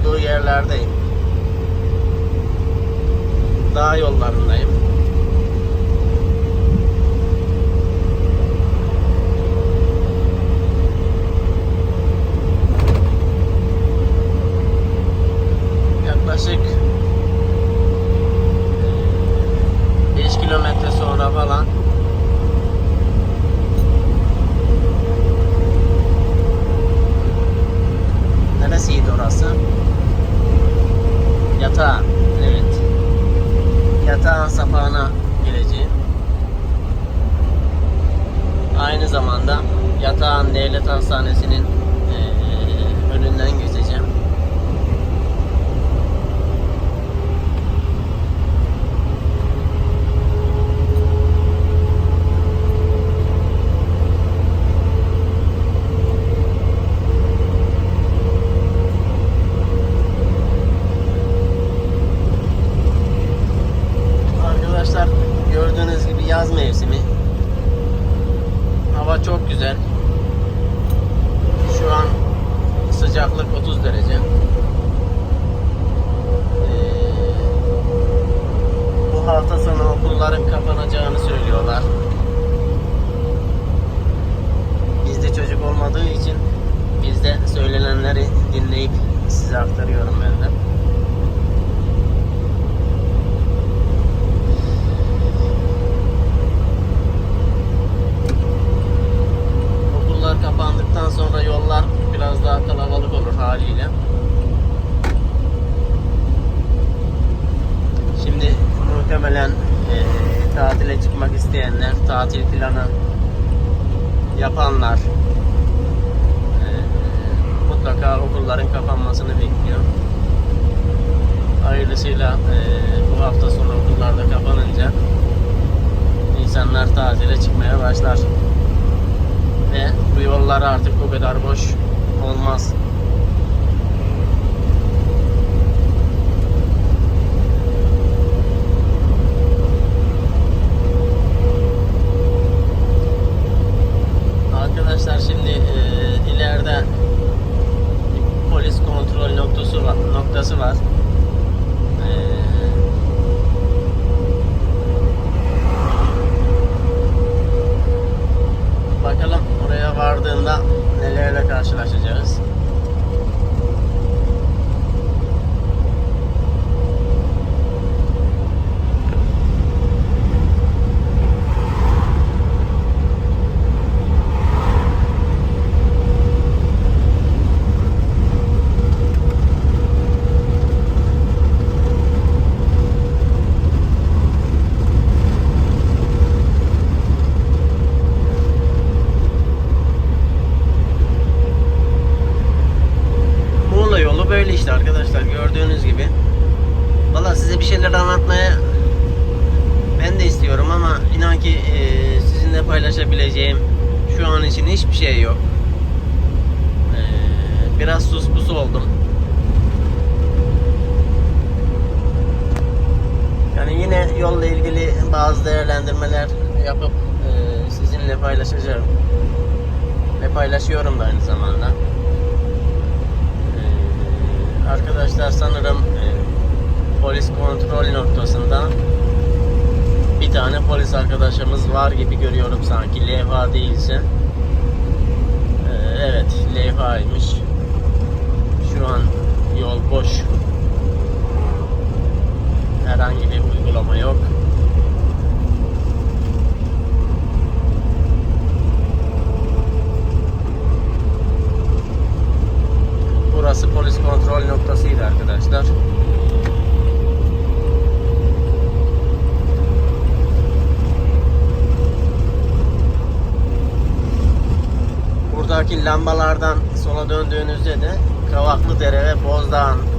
olduğu yerlerdeyim. Dağ yollarındayım. Yaklaşık 5 kilometre sonra falan Yatağın. Evet. Yatağın sapağına gireceğim. Aynı zamanda Yatağın Devlet Hastanesi'nin önünden geçeceğim. Arkadaşlar gördüğünüz gibi yaz mevsimi. Hava çok güzel. Şu an sıcaklık 30 derece. Ee, sonu okulların kapanacağını söylüyorlar. Bizde çocuk olmadığı için bizde söylenenleri dinleyip size aktarıyorum ben de. Okullar kapandıktan sonra yollar biraz daha kalabalık olur haliyle. Şimdi muhtemelen eee, tatile çıkmak isteyenler, tatil planı yapanlar eee, mutlaka okulların kapanmasını bekliyor. Hayırlısıyla eee, bu hafta sonu okullarda kapanınca insanlar tatile çıkmaya başlar ve bu yollar artık bu kadar boş olmaz. Arkadaşlar şimdi e, ileride bir polis kontrol noktası var. Noktası var. E, Bakalım vardığında nelerle karşılaşacağız. Muğla yolu böyle işte arkadaşlar gördüğünüz gibi. Valla size bir şeyler anlatmaya ben de istiyorum ama inan ki e, sizinle paylaşabileceğim şu an için hiçbir şey yok. E, biraz sus pus oldum. Yani yine yolla ilgili bazı değerlendirmeler yapıp e, sizinle paylaşacağım. Ve paylaşıyorum da aynı zamanda. Ee, arkadaşlar sanırım e, polis kontrol noktasında bir tane polis arkadaşımız var gibi görüyorum sanki. Levha değilse. Ee, evet levhaymış. Şu an yol boş herhangi bir uygulama yok Burası polis kontrol noktasıydı arkadaşlar. Buradaki lambalardan sola döndüğünüzde de Kavaklıdere ve Bozdağ'ın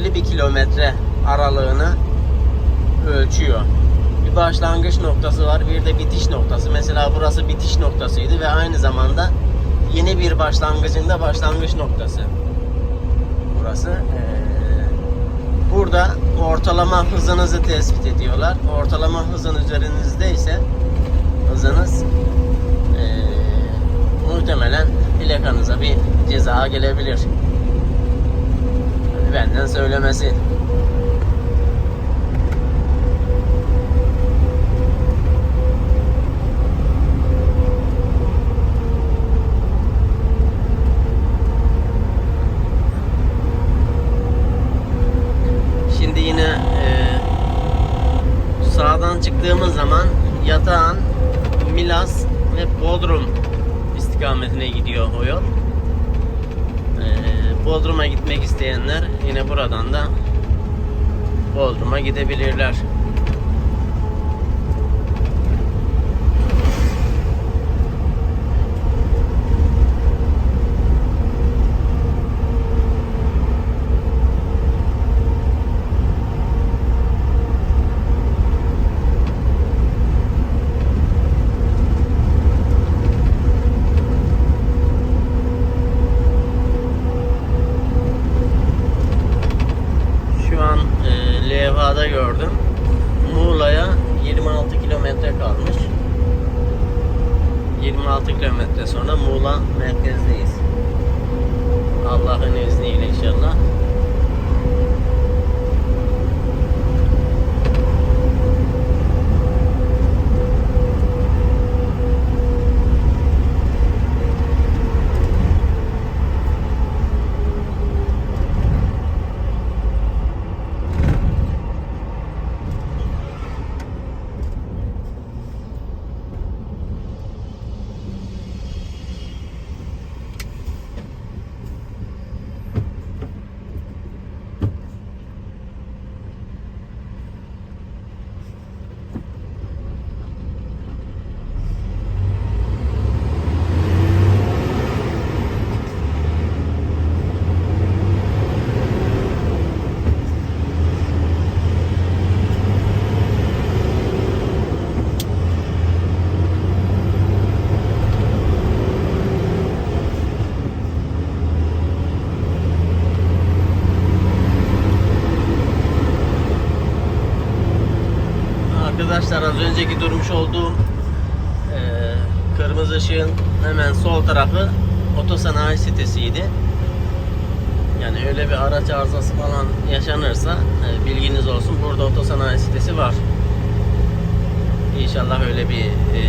151 kilometre aralığını ölçüyor. Bir başlangıç noktası var, bir de bitiş noktası. Mesela burası bitiş noktasıydı ve aynı zamanda yeni bir başlangıcın da başlangıç noktası. Burası. Burada ortalama hızınızı tespit ediyorlar. Ortalama hızın üzerinizde ise hızınız muhtemelen plakanıza bir ceza gelebilir. Benden söylemesi. Şimdi yine e, sağdan çıktığımız zaman yatağın Milas ve Bodrum istikametine gidiyor o yol. Gitmek isteyenler yine buradan da Bodrum'a gidebilirler. Şu an e, levhada gördüm. Muğla'ya 26 kilometre kalmış. 26 kilometre sonra Muğla merkezdeyiz. Allah'ın izniyle inşallah. Arkadaşlar az önceki durmuş olduğum e, kırmızı ışığın hemen sol tarafı otosanayi sitesiydi. Yani öyle bir araç arızası falan yaşanırsa e, bilginiz olsun burada otosanayi sitesi var. İnşallah öyle bir e,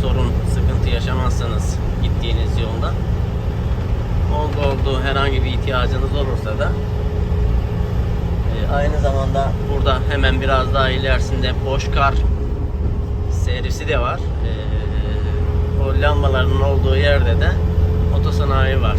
sorun, sıkıntı yaşamazsanız gittiğiniz yolda. Oldu oldu herhangi bir ihtiyacınız olursa da e, aynı zamanda burada hemen biraz daha ilerisinde Boşkar servisi de var. E, o lambaların olduğu yerde de otosanayi var.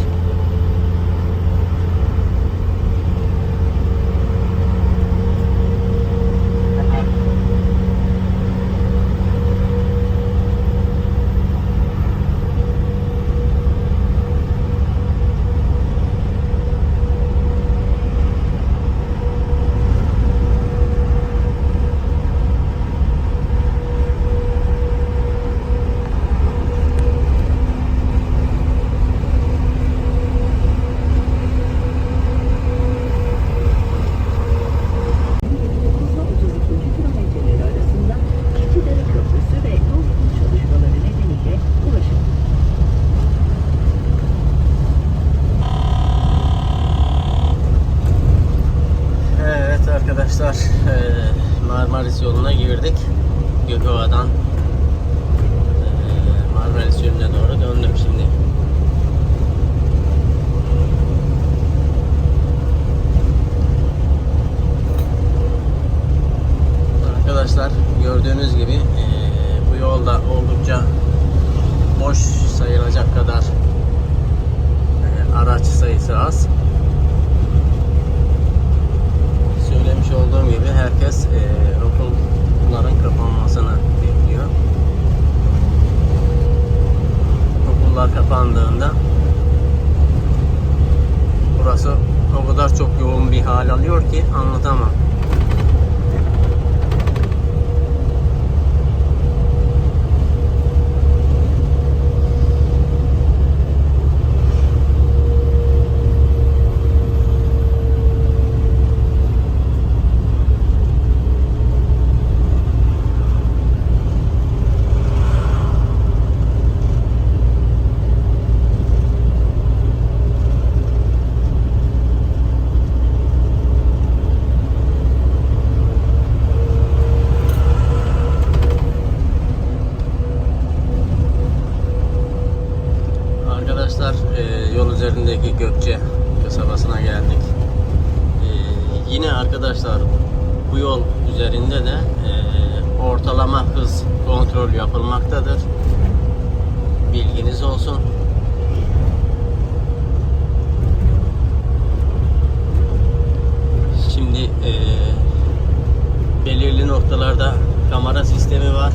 Noktalarda kamera sistemi var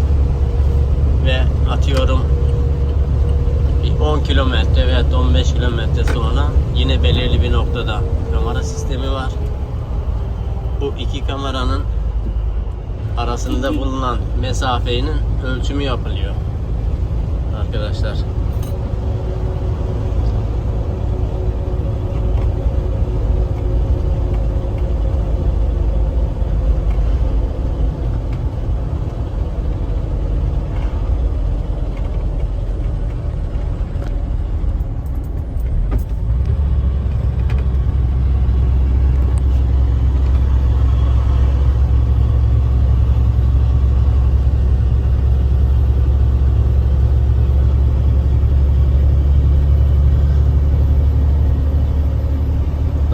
ve atıyorum bir 10 kilometre veya 15 kilometre sonra yine belirli bir noktada kamera sistemi var. Bu iki kameranın arasında bulunan mesafenin ölçümü yapılıyor. Arkadaşlar.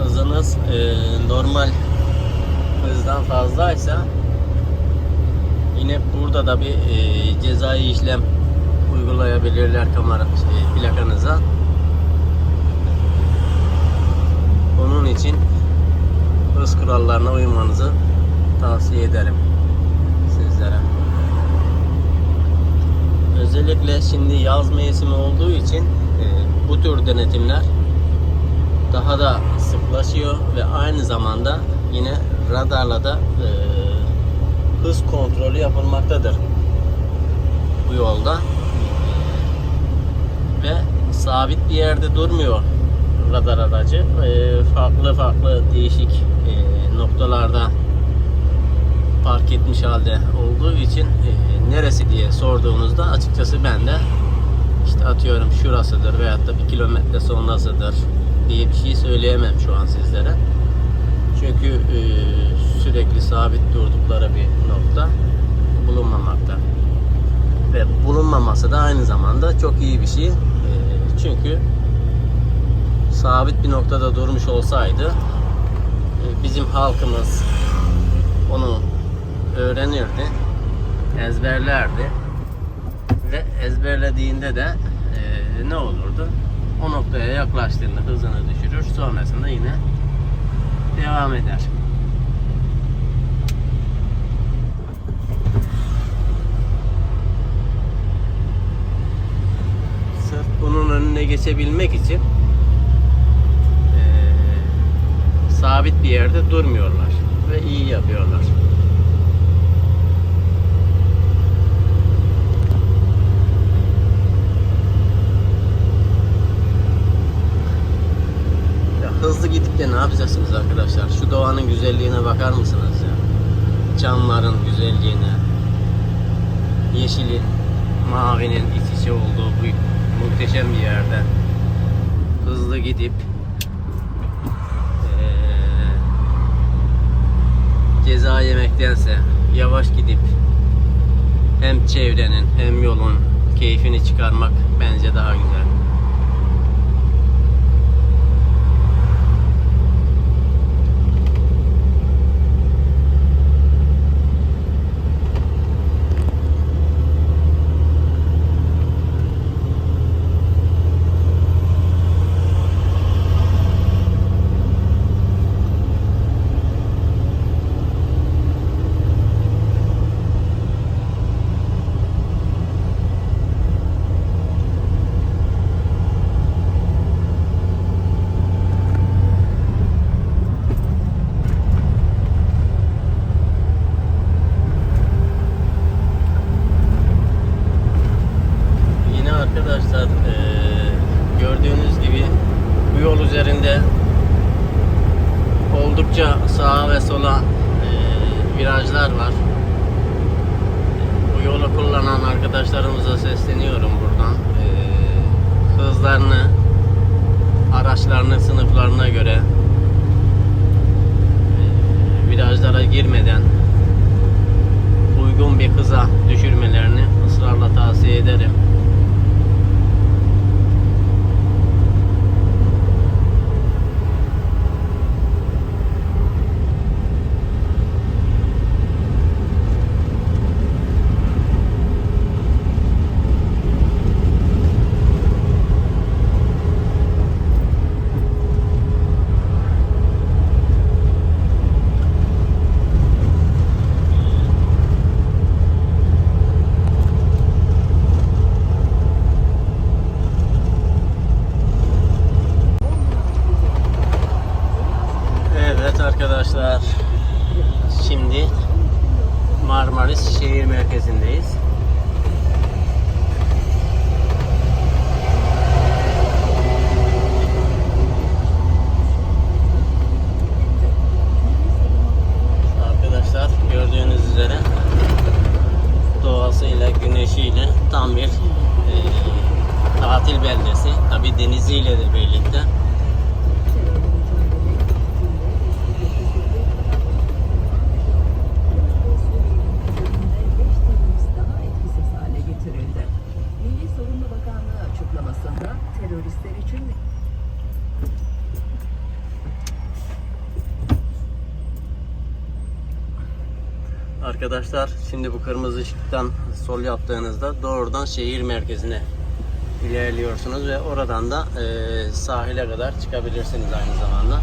hızınız e, normal hızdan fazlaysa yine burada da bir e, cezai işlem uygulayabilirler kamera şey, plakanıza. Onun için hız kurallarına uymanızı tavsiye ederim sizlere. Özellikle şimdi yaz mevsimi olduğu için e, bu tür denetimler daha da sıklaşıyor ve aynı zamanda yine radarla da e, hız kontrolü yapılmaktadır bu yolda. Ve sabit bir yerde durmuyor radar aracı. E, farklı farklı değişik e, noktalarda park etmiş halde olduğu için e, neresi diye sorduğunuzda açıkçası ben de işte atıyorum şurasıdır veyahut da bir kilometre sonrasıdır diye bir şey söyleyemem şu an sizlere. Çünkü e, sürekli sabit durdukları bir nokta bulunmamakta. Ve bulunmaması da aynı zamanda çok iyi bir şey. E, çünkü sabit bir noktada durmuş olsaydı e, bizim halkımız onu öğrenirdi, ezberlerdi ve ezberlediğinde de e, ne olurdu? O noktaya yaklaştığında hızını düşürür, sonrasında yine devam eder. Sırf bunun önüne geçebilmek için e, sabit bir yerde durmuyorlar ve iyi yapıyorlar. Ya hızlı gidip de ne yapacaksınız arkadaşlar? Şu doğanın güzelliğine bakar mısınız ya? Çamların güzelliğine, yeşilin, mavinin iç içe olduğu bu muhteşem bir yerde hızlı gidip eee, ceza yemektense yavaş gidip hem çevrenin hem yolun keyfini çıkarmak bence daha güzel. shear workers in these. Arkadaşlar şimdi bu kırmızı ışıktan sol yaptığınızda doğrudan şehir merkezine ilerliyorsunuz ve oradan da e, sahile kadar çıkabilirsiniz aynı zamanda.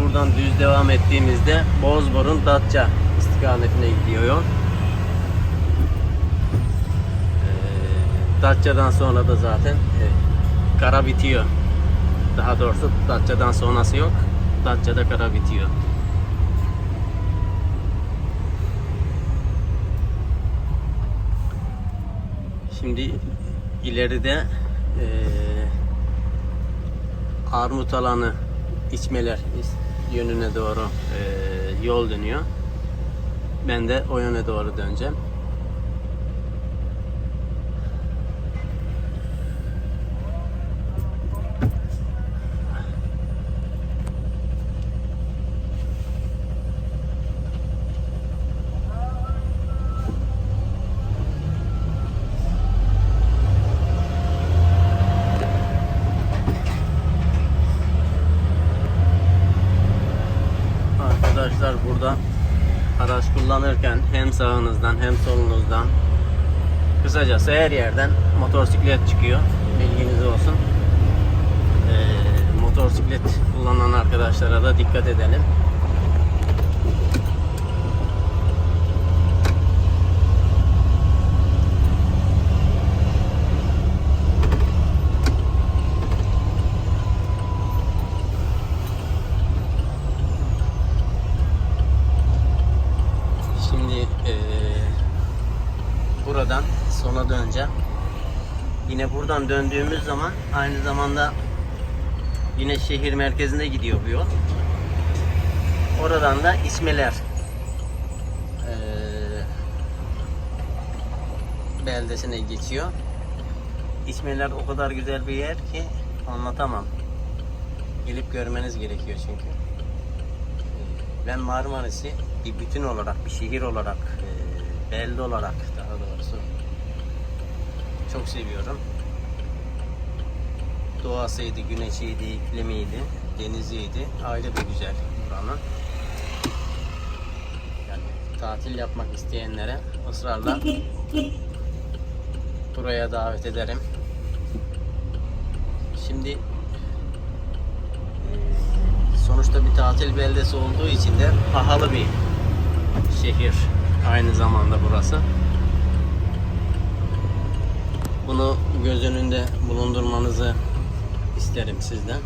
Buradan düz devam ettiğimizde Bozburun Datça istikametine gidiyor yol. E, Datça'dan sonra da zaten e, kara bitiyor. Daha doğrusu Datça'dan sonrası yok. Datça'da kara bitiyor. Şimdi ileride eee armut alanı içmeler yönüne doğru eee, yol dönüyor. Ben de o yöne doğru döneceğim. Arkadaşlar burada araç kullanırken hem sağınızdan hem solunuzdan kısacası her yerden motosiklet çıkıyor. Bilginiz olsun. Ee, motosiklet kullanan arkadaşlara da dikkat edelim. Şimdi eee, buradan sola döneceğim. Yine buradan döndüğümüz zaman aynı zamanda yine şehir merkezinde gidiyor bu yol. Oradan da İsmeler eee, beldesine geçiyor. İsmeler o kadar güzel bir yer ki anlatamam. Gelip görmeniz gerekiyor çünkü. Ben Marmaris'i bir bütün olarak, bir şehir olarak, e, belde olarak çok seviyorum. Doğasıydı, güneşiydi, iklimiydi, deniziydi. Ayrı bir güzel buranın. Yani tatil yapmak isteyenlere ısrarla buraya davet ederim. Şimdi e, sonuçta bir tatil beldesi olduğu için de pahalı bir şehir aynı zamanda burası. Bunu göz önünde bulundurmanızı isterim sizden.